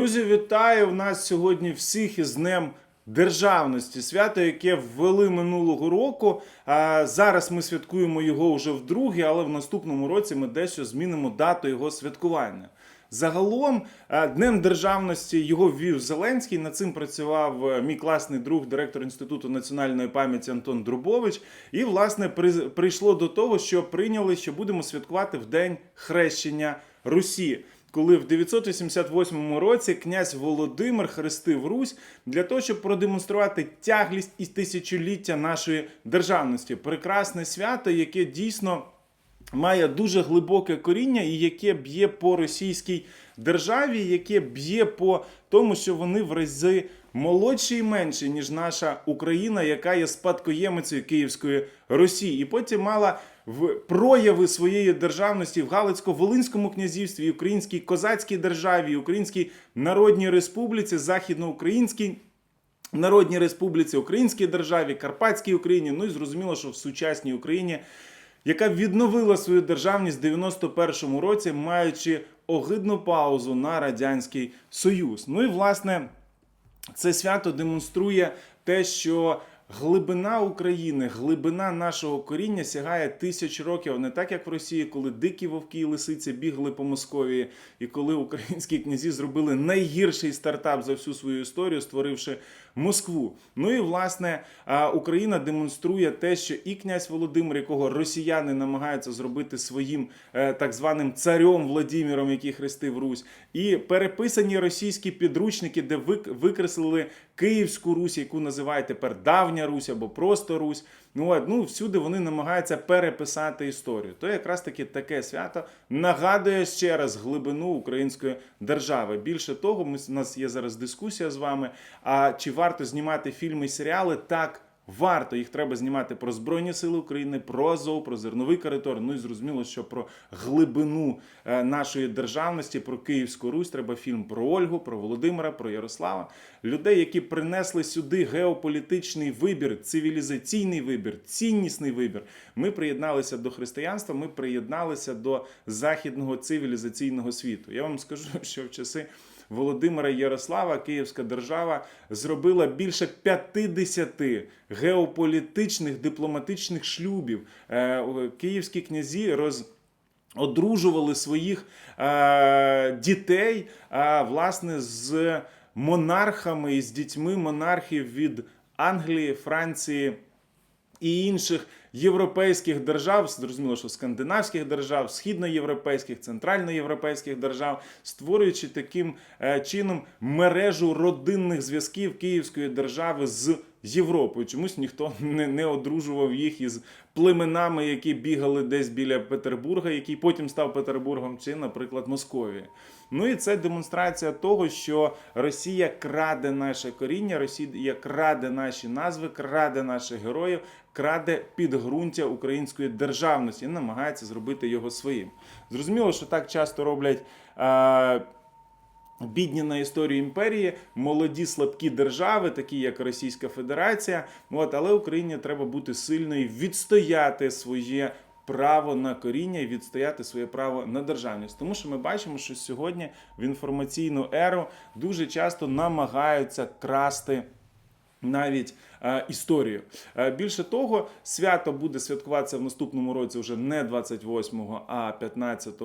Друзі, вітаю! У нас сьогодні всіх із Днем Державності, свято, яке ввели минулого року. А зараз ми святкуємо його вже вдруге, але в наступному році ми дещо змінимо дату його святкування. Загалом, Днем Державності його ввів Зеленський. Над цим працював е, мій класний друг, директор Інституту національної пам'яті Антон Друбович. І, власне, при- прийшло до того, що прийняли, що будемо святкувати в день хрещення Русі. Коли в 988 році князь Володимир хрестив Русь для того, щоб продемонструвати тяглість і тисячоліття нашої державності. Прекрасне свято, яке дійсно має дуже глибоке коріння і яке б'є по російській державі, яке б'є по тому, що вони в рази молодші і менші, ніж наша Україна, яка є спадкоємицею Київської Росії, і потім мала в прояви своєї державності в Галицько-Волинському князівстві, Українській козацькій державі, Українській Народній Республіці, Західноукраїнській Народній Республіці, Українській державі, Карпатській Україні. Ну і зрозуміло, що в сучасній Україні, яка відновила свою державність в 91-му році, маючи огидну паузу на радянський союз. Ну і власне це свято демонструє те, що глибина України, глибина нашого коріння сягає тисяч років, не так як в Росії, коли дикі вовки і лисиці бігли по Московії, і коли українські князі зробили найгірший стартап за всю свою історію, створивши Москву. Ну і власне Україна демонструє те, що і князь Володимир, якого росіяни намагаються зробити своїм е, так званим царем Владимиром, який хрестив Русь, і переписані російські підручники, де викреслили Київську Русь, яку називають тепер Давня Русь або просто Русь. Ну, от, ну всюди вони намагаються переписати історію. То якраз таки таке свято нагадує ще раз глибину української держави. Більше того, ми у нас є зараз дискусія з вами. А чи варто знімати фільми і серіали? Так. Варто їх треба знімати про Збройні Сили України, про Азов, про зерновий коридор. Ну і зрозуміло, що про глибину е, нашої державності, про Київську Русь треба фільм про Ольгу, про Володимира, про Ярослава. Людей, які принесли сюди геополітичний вибір, цивілізаційний вибір, ціннісний вибір. Ми приєдналися до християнства, ми приєдналися до західного цивілізаційного світу. Я вам скажу, що в часи. Володимира Ярослава, Київська держава зробила більше 50 геополітичних дипломатичних шлюбів. Е, Київські князі роз. Одружували своїх е, дітей е, власне з монархами і з дітьми монархів від Англії, Франції і інших європейських держав, зрозуміло, що скандинавських держав, східноєвропейських, центральноєвропейських держав, створюючи таким е, чином мережу родинних зв'язків Київської держави з Європою. Чомусь ніхто не, не одружував їх із племенами, які бігали десь біля Петербурга, який потім став Петербургом, чи, наприклад, Московії. Ну і це демонстрація того, що Росія краде наше коріння, Росія краде наші назви, краде наших героїв, краде підґрунтя української державності і намагається зробити його своїм. Зрозуміло, що так часто роблять. Е- Бідні на історію імперії, молоді слабкі держави, такі як Російська Федерація. От, але Україні треба бути сильною, відстояти своє право на коріння і відстояти своє право на державність. Тому що ми бачимо, що сьогодні в інформаційну еру дуже часто намагаються красти. Навіть е, історію. Е, більше того, свято буде святкуватися в наступному році вже не 28-го, а 15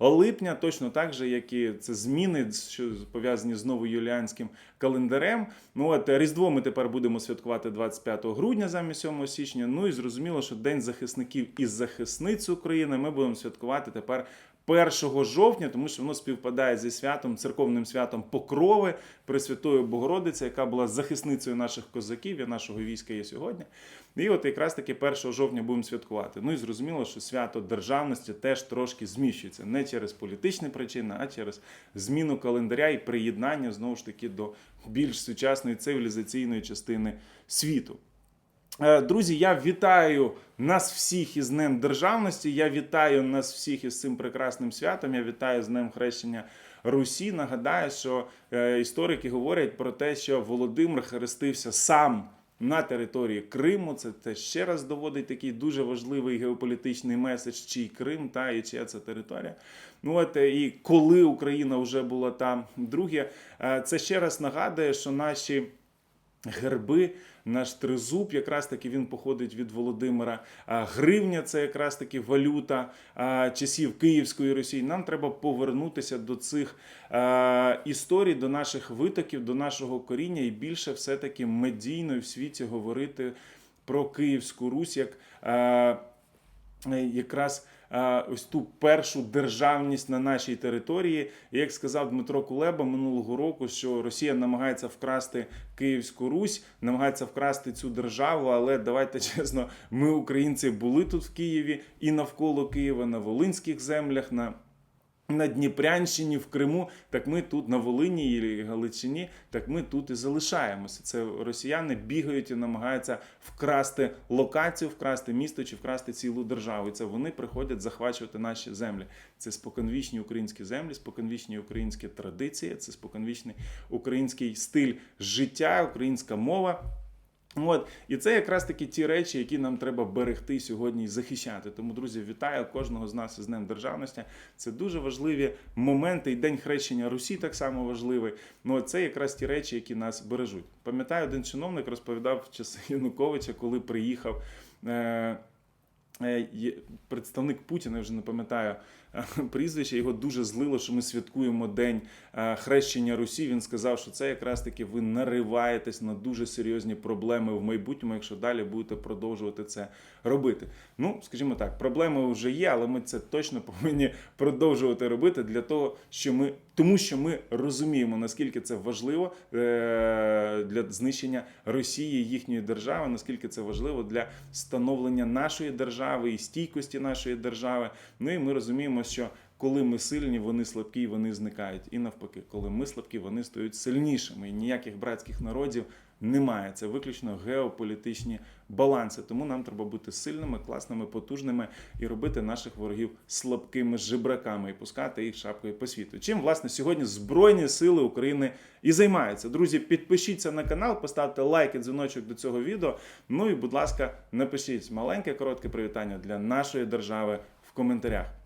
липня, точно так же, як і це зміни, що пов'язані з новоюліанським календарем. Ну от Різдво ми тепер будемо святкувати 25 грудня замість 7 січня. Ну і зрозуміло, що День захисників і захисниць України ми будемо святкувати тепер 1 жовтня, тому що воно співпадає зі святом, церковним святом Покрови Пресвятої Богородиці, яка була захисницею наших козаків і нашого війська є сьогодні. І от якраз таки 1 жовтня будемо святкувати. Ну і зрозуміло, що свято державності теж трошки зміщується не через політичні причини, а через зміну календаря і приєднання знову ж таки до більш сучасної цивілізаційної частини світу. Е, Друзі, я вітаю нас всіх із Днем Державності. Я вітаю нас всіх із цим прекрасним святом. Я вітаю з Днем Хрещення Русі. Нагадаю, що е, історики говорять про те, що Володимир хрестився сам на території Криму. Це, це ще раз доводить такий дуже важливий геополітичний меседж, чий Крим та і чия це територія. Ну от е, і коли Україна вже була там, друге, це ще раз нагадує, що наші герби, наш тризуб, якраз таки він походить від Володимира. Гривня це якраз таки валюта часів Київської Росії. Нам треба повернутися до цих історій, до наших витоків, до нашого коріння і більше все-таки медійно в світі говорити про Київську Русь як. Е, якраз е, ось ту першу державність на нашій території. Як сказав Дмитро Кулеба минулого року, що Росія намагається вкрасти Київську Русь, намагається вкрасти цю державу. Але давайте чесно, ми, українці, були тут в Києві і навколо Києва, на Волинських землях. на на Дніпрянщині, в Криму, так ми тут на Волині і Галичині, так ми тут і залишаємося. Це росіяни бігають і намагаються вкрасти локацію, вкрасти місто чи вкрасти цілу державу. І це вони приходять захвачувати наші землі. Це споконвічні українські землі, споконвічні українські традиції, це споконвічний український стиль життя, українська мова. От і це якраз таки ті речі, які нам треба берегти сьогодні і захищати. Тому, друзі, вітаю кожного з нас із Днем Державності. Це дуже важливі моменти. І День хрещення Русі так само важливий. Ну це якраз ті речі, які нас бережуть. Пам'ятаю, один чиновник розповідав в часи Януковича, коли приїхав. Е- е, Представник Путіна, я вже не пам'ятаю прізвище, його дуже злило, що ми святкуємо День е, хрещення Русі. Він сказав, що це якраз таки ви нариваєтесь на дуже серйозні проблеми в майбутньому, якщо далі будете продовжувати це робити. Ну, скажімо так, проблеми вже є, але ми це точно повинні продовжувати робити для того, що ми тому, що ми розуміємо, наскільки це важливо е, для знищення Росії, їхньої держави, наскільки це важливо для становлення нашої держави і стійкості нашої держави. Ну і ми розуміємо, що коли ми сильні, вони слабкі, і вони зникають. І навпаки, коли ми слабкі, вони стають сильнішими. І ніяких братських народів немає. Це виключно геополітичні баланси. Тому нам треба бути сильними, класними, потужними і робити наших ворогів слабкими жебраками і пускати їх шапкою по світу. Чим власне сьогодні Збройні Сили України і займаються. Друзі, підпишіться на канал, поставте лайк і дзвіночок до цього відео. Ну і, будь ласка, напишіть маленьке коротке привітання для нашої держави в коментарях.